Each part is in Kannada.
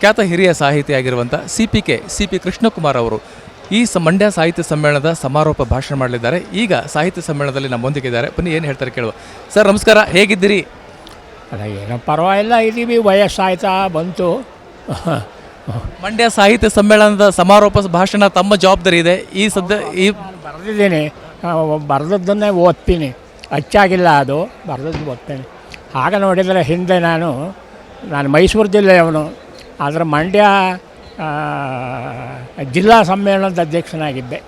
ಖ್ಯಾತ ಹಿರಿಯ ಸಾಹಿತಿಯಾಗಿರುವಂಥ C P K C P Krishnakumar ಅವರು ಈ ಸ ಮಂಡ್ಯ ಸಾಹಿತ್ಯ ಸಮ್ಮೇಳನದ ಸಮಾರೋಪ ಭಾಷಣ ಮಾಡಲಿದ್ದಾರೆ. ಈಗ ಸಾಹಿತ್ಯ ಸಮ್ಮೇಳನದಲ್ಲಿ ನಮ್ಮೊಂದಿಗೆ ಇದ್ದಾರೆ ಬನ್ನಿ ಏನು ಹೇಳ್ತಾರೆ ಕೇಳುವ. ಸರ್ ನಮಸ್ಕಾರ. ಹೇಗಿದ್ದೀರಿ? ಅಲ್ಲ ಏನೋ ಪರವಾಗಿಲ್ಲ. ಇದ್ದೀವಿ. ವಯಸ್ಸಾಯ್ತಾ ಬಂತು. ಮಂಡ್ಯ ಸಾಹಿತ್ಯ ಸಮ್ಮೇಳನದ ಸಮಾರೋಪ ಭಾಷಣ ತಮ್ಮ ಜವಾಬ್ದಾರಿ ಇದೆ. ಈ ಸದ್ಯ ಈ ಬರೆದಿದ್ದೀನಿ. ಬರೆದದ್ದನ್ನೇ ಓದ್ತೀನಿ. ಅಚ್ಚಾಗಿಲ್ಲ ಅದು. ಬರೆದದ್ದು ಓದ್ತೀನಿ. ಆಗ ನೋಡಿದರೆ ಹಿಂದೆ ನಾನು ನಾನು ಮೈಸೂರು ಜಿಲ್ಲೆಯವನು. ಆದರೆ ಮಂಡ್ಯ ಜಿಲ್ಲಾ ಸಮ್ಮೇಳನದ ಅಧ್ಯಕ್ಷನಾಗಿದ್ದೆ.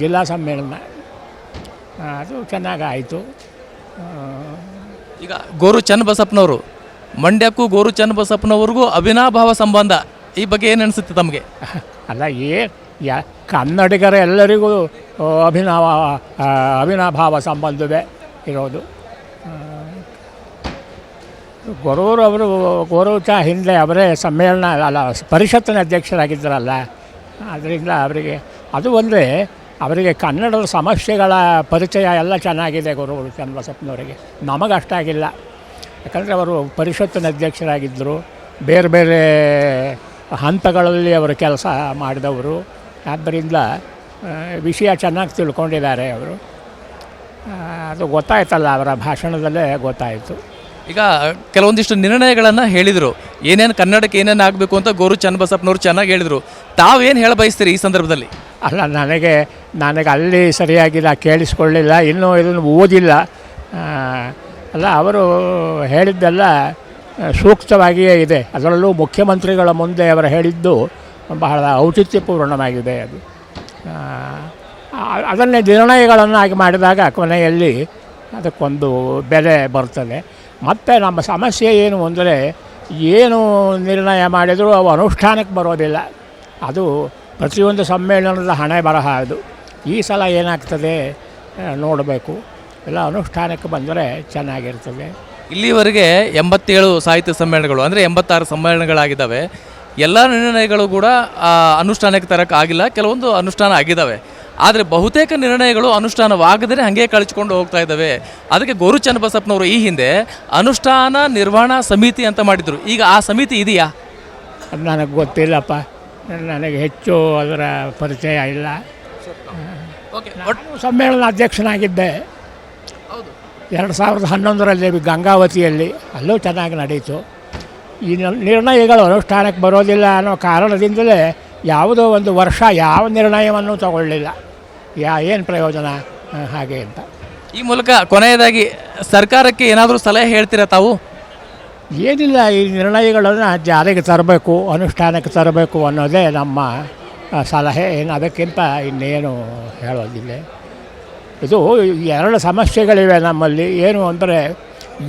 ಜಿಲ್ಲಾ ಸಮ್ಮೇಳನ. ಅದು ಅದು ಚೆನ್ನಾಗಾಯಿತು. ಈಗ ಗೋರು ಚನ್ನಬಸಪ್ಪನವರು ಮಂಡ್ಯಕ್ಕೂ ಗೋರು ಚನ್ನಬಸಪ್ಪನವ್ರಿಗೂ ಅವಿನಾಭಾವ ಸಂಬಂಧ ಈ ಬಗ್ಗೆ ಏನು ಅನಿಸುತ್ತೆ ತಮಗೆ? ಅಲ್ಲ ಏ ಯಾ ಕನ್ನಡಿಗರ ಎಲ್ಲರಿಗೂ ಅಭಿನವ ಅವಿನಾಭಾವ ಸಂಬಂಧವೇ ಇರೋದು. ಗೊರೂರವರು ಗೋರೂಚ ಹಿಂದೆ ಅವರೇ ಸಮ್ಮೇಳನ, ಅಲ್ಲ, ಪರಿಷತ್ತಿನ ಅಧ್ಯಕ್ಷರಾಗಿದ್ದರಲ್ಲ. ಅದರಿಂದ ಅವರಿಗೆ, ಅದು ಒಂದೇ, ಅವರಿಗೆ ಕನ್ನಡದ ಸಮಸ್ಯೆಗಳ ಪರಿಚಯ ಎಲ್ಲ ಚೆನ್ನಾಗಿದೆ ಗೌರವರು ಚನ್ನಬಸಪ್ಪನವರಿಗೆ. ನಮಗಷ್ಟಾಗಿಲ್ಲ ಯಾಕಂದರೆ ಅವರು ಪರಿಷತ್ತಿನ ಅಧ್ಯಕ್ಷರಾಗಿದ್ದರು. ಬೇರೆ ಬೇರೆ ಹಂತಗಳಲ್ಲಿ ಅವರು ಕೆಲಸ ಮಾಡಿದವರು. ಆದ್ದರಿಂದ ವಿಷಯ ಚೆನ್ನಾಗಿ ತಿಳ್ಕೊಂಡಿದ್ದಾರೆ ಅವರು. ಅದು ಗೊತ್ತಾಯ್ತಲ್ಲ, ಅವರ ಭಾಷಣದಲ್ಲೇ ಗೊತ್ತಾಯಿತು. ಈಗ ಕೆಲವೊಂದಿಷ್ಟು ನಿರ್ಣಯಗಳನ್ನು ಹೇಳಿದರು. ಏನೇನು ಕನ್ನಡಕ್ಕೆ ಏನೇನು ಆಗಬೇಕು ಅಂತ ಗೋರು ಚನ್ನಬಸಪ್ಪನವರು ಚೆನ್ನಾಗಿ ಹೇಳಿದರು. ತಾವೇನು ಹೇಳ ಬಯಸ್ತೀರಿ ಈ ಸಂದರ್ಭದಲ್ಲಿ? ಅಲ್ಲ, ನನಗೆ ನನಗೆ ಅಲ್ಲಿ ಸರಿಯಾಗಿಲ್ಲ, ಕೇಳಿಸ್ಕೊಳ್ಳಿಲ್ಲ, ಇನ್ನೂ ಇದನ್ನು ಓದಿಲ್ಲ. ಅಲ್ಲ, ಅವರು ಹೇಳಿದ್ದೆಲ್ಲ ಸೂಕ್ತವಾಗಿಯೇ ಇದೆ. ಅದರಲ್ಲೂ ಮುಖ್ಯಮಂತ್ರಿಗಳ ಮುಂದೆ ಅವರು ಹೇಳಿದ್ದು ಬಹಳ ಔಚಿತ್ಯಪೂರ್ಣವಾಗಿದೆ ಅದು. ಅದನ್ನೇ ನಿರ್ಣಯಗಳನ್ನಾಗಿ ಮಾಡಿದಾಗ ಕೊನೆಯಲ್ಲಿ ಅದಕ್ಕೊಂದು ಬೆಲೆ ಬರ್ತದೆ. ಮತ್ತು ನಮ್ಮ ಸಮಸ್ಯೆ ಏನು ಅಂದರೆ ಏನು ನಿರ್ಣಯ ಮಾಡಿದರೂ ಅವು ಅನುಷ್ಠಾನಕ್ಕೆ ಬರೋದಿಲ್ಲ. ಅದು ಪ್ರತಿಯೊಂದು ಸಮ್ಮೇಳನದ ಹಣೆ ಬರಹ ಅದು. ಈ ಸಲ ಏನಾಗ್ತದೆ ನೋಡಬೇಕು. ಎಲ್ಲ ಅನುಷ್ಠಾನಕ್ಕೆ ಬಂದರೆ ಚೆನ್ನಾಗಿರ್ತದೆ. ಇಲ್ಲಿವರೆಗೆ ಎಂಬತ್ತೇಳು ಸಾಹಿತ್ಯ ಸಮ್ಮೇಳನಗಳು, ಅಂದರೆ ಎಂಬತ್ತಾರು ಸಮ್ಮೇಳನಗಳಾಗಿದ್ದಾವೆ. ಎಲ್ಲ ನಿರ್ಣಯಗಳು ಕೂಡ ಅನುಷ್ಠಾನಕ್ಕೆ ತರಕ್ಕೆ ಆಗಿಲ್ಲ. ಕೆಲವೊಂದು ಅನುಷ್ಠಾನ ಆಗಿದ್ದಾವೆ. ಆದರೆ ಬಹುತೇಕ ನಿರ್ಣಯಗಳು ಅನುಷ್ಠಾನವಾಗದೇ ಹಾಗೆ ಕಳಿಸ್ಕೊಂಡು ಹೋಗ್ತಾ ಇದ್ದಾವೆ. ಅದಕ್ಕೆ ಗೋರು ಚನ್ನಬಸಪ್ಪನವರು ಈ ಹಿಂದೆ ಅನುಷ್ಠಾನ ನಿರ್ವಹಣಾ ಸಮಿತಿ ಅಂತ ಮಾಡಿದರು. ಈಗ ಆ ಸಮಿತಿ ಇದೆಯಾ? ಅದು ನನಗೆ ಗೊತ್ತಿಲ್ಲಪ್ಪ. ನನಗೆ ಹೆಚ್ಚು ಅದರ ಪರಿಚಯ ಇಲ್ಲ. ಓಕೆ ಸಮ್ಮೇಳನ ಅಧ್ಯಕ್ಷನಾಗಿದ್ದೆ. ಎರಡು ಸಾವಿರದ ಹನ್ನೊಂದರಲ್ಲಿ ಗಂಗಾವತಿಯಲ್ಲಿ ಅಲ್ಲೂ ಚೆನ್ನಾಗಿ ನಡೀತು. ಈ ನಿರ್ಣಯಗಳು ಅನುಷ್ಠಾನಕ್ಕೆ ಬರೋದಿಲ್ಲ ಅನ್ನೋ ಕಾರಣದಿಂದಲೇ ಯಾವುದೋ ಒಂದು ವರ್ಷ ಯಾವ ನಿರ್ಣಯವನ್ನು ತಗೊಳ್ಳಿಲ್ಲ. ಯಾ ಏನು ಪ್ರಯೋಜನ? ಹಾಗೆ ಅಂತ. ಈ ಮೂಲಕ ಕೊನೆಯದಾಗಿ ಸರ್ಕಾರಕ್ಕೆ ಏನಾದರೂ ಸಲಹೆ ಹೇಳ್ತೀರಾ ತಾವು? ಏನಿಲ್ಲ ಈ ನಿರ್ಣಯಗಳನ್ನು ಜಾರಿಗೆ ತರಬೇಕು ಅನುಷ್ಠಾನಕ್ಕೆ ತರಬೇಕು ಅನ್ನೋದೇ ನಮ್ಮ ಸಲಹೆ. ಏನು ಅದಕ್ಕಿಂತ ಇನ್ನೇನು ಹೇಳೋದಿಲ್ಲ. ಇದು ಎರಡು ಸಮಸ್ಯೆಗಳಿವೆ ನಮ್ಮಲ್ಲಿ. ಏನು ಅಂದರೆ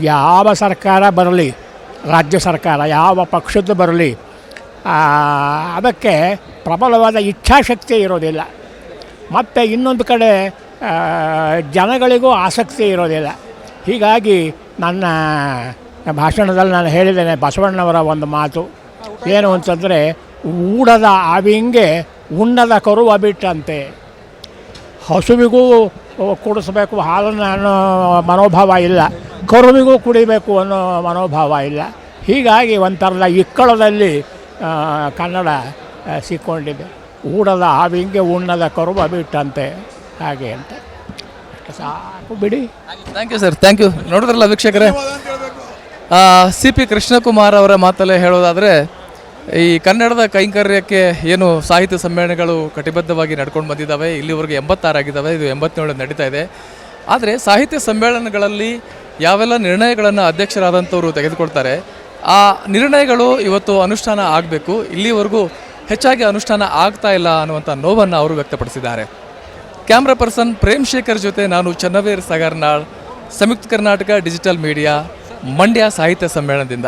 ಯಾವ ಸರ್ಕಾರ ಬರಲಿ ರಾಜ್ಯ ಸರ್ಕಾರ ಯಾವ ಪಕ್ಷದ್ದು ಬರಲಿ ಅದಕ್ಕೆ ಪ್ರಬಲವಾದ ಇಚ್ಛಾಶಕ್ತಿ ಇರೋದಿಲ್ಲ. ಮತ್ತು ಇನ್ನೊಂದು ಕಡೆ ಜನಗಳಿಗೂ ಆಸಕ್ತಿ ಇರೋದಿಲ್ಲ. ಹೀಗಾಗಿ ನನ್ನ ಭಾಷಣದಲ್ಲಿ ನಾನು ಹೇಳಿದ್ದೇನೆ ಬಸವಣ್ಣವರ ಒಂದು ಮಾತು. ಏನು ಅಂತಂದರೆ, ಊಡದ ಆವಿಂಗೆ ಉಣ್ಣದ ಕರುವ ಬಿಟ್ಟಂತೆ ಹಸುವಿಗೂ ಕುಡಿಸ್ಬೇಕು, ಹಾಲನ್ನು ಅನ್ನೋ ಮನೋಭಾವ ಇಲ್ಲ. ಕರುವಿಗೂ ಕುಡಿಬೇಕು ಅನ್ನೋ ಮನೋಭಾವ ಇಲ್ಲ. ಹೀಗಾಗಿ ಒಂಥರದ ಇಕ್ಕಳದಲ್ಲಿ ಕನ್ನಡ ಸಿಕ್ಕೊಂಡಿದೆ. ಊಡದ ಹಾವಿಂಗೆ ಉಣ್ಣದ ಕರುಬ ಬಿಟ್ಟಂತೆ. ಹಾಗೆ ಅಂತ. ಸಾಕು ಬಿಡಿ. Thank you sir thank you ನೋಡಿದ್ರಲ್ಲ ವೀಕ್ಷಕರೇ? ಸಿ ಪಿ ಕೃಷ್ಣಕುಮಾರ್ ಅವರ ಮಾತಲ್ಲೇ ಹೇಳೋದಾದರೆ, ಈ ಕನ್ನಡದ ಕೈಂಕರ್ಯಕ್ಕೆ ಏನು ಸಾಹಿತ್ಯ ಸಮ್ಮೇಳನಗಳು ಕಟಿಬದ್ಧವಾಗಿ ನಡ್ಕೊಂಡು ಬಂದಿದ್ದಾವೆ, ಇಲ್ಲಿವರೆಗೆ ಎಂಬತ್ತಾರಾಗಿದ್ದಾವೆ ಇದು ಎಂಬತ್ತೇಳು ನಡೀತಾ ಇದೆ. ಆದರೆ ಸಾಹಿತ್ಯ ಸಮ್ಮೇಳನಗಳಲ್ಲಿ ಯಾವೆಲ್ಲ ನಿರ್ಣಯಗಳನ್ನು ಅಧ್ಯಕ್ಷರಾದಂಥವರು ತೆಗೆದುಕೊಳ್ತಾರೆ ಆ ನಿರ್ಣಯಗಳು ಇವತ್ತು ಅನುಷ್ಠಾನ ಆಗಬೇಕು. ಇಲ್ಲಿವರೆಗೂ ಹೆಚ್ಚಾಗಿ ಅನುಷ್ಠಾನ ಆಗ್ತಾ ಇಲ್ಲ ಅನ್ನುವಂಥ ನೋವನ್ನು ಅವರು ವ್ಯಕ್ತಪಡಿಸಿದ್ದಾರೆ. ಕ್ಯಾಮ್ರಾ ಪರ್ಸನ್ ಪ್ರೇಮ್ ಶೇಖರ್ ಜೊತೆ ನಾನು ಚನ್ನವೀರ್ ಸಗರ್ನಾಳ್, ಸಂಯುಕ್ತ ಕರ್ನಾಟಕ ಡಿಜಿಟಲ್ ಮೀಡಿಯಾ, ಮಂಡ್ಯ ಸಾಹಿತ್ಯ ಸಮ್ಮೇಳನದಿಂದ.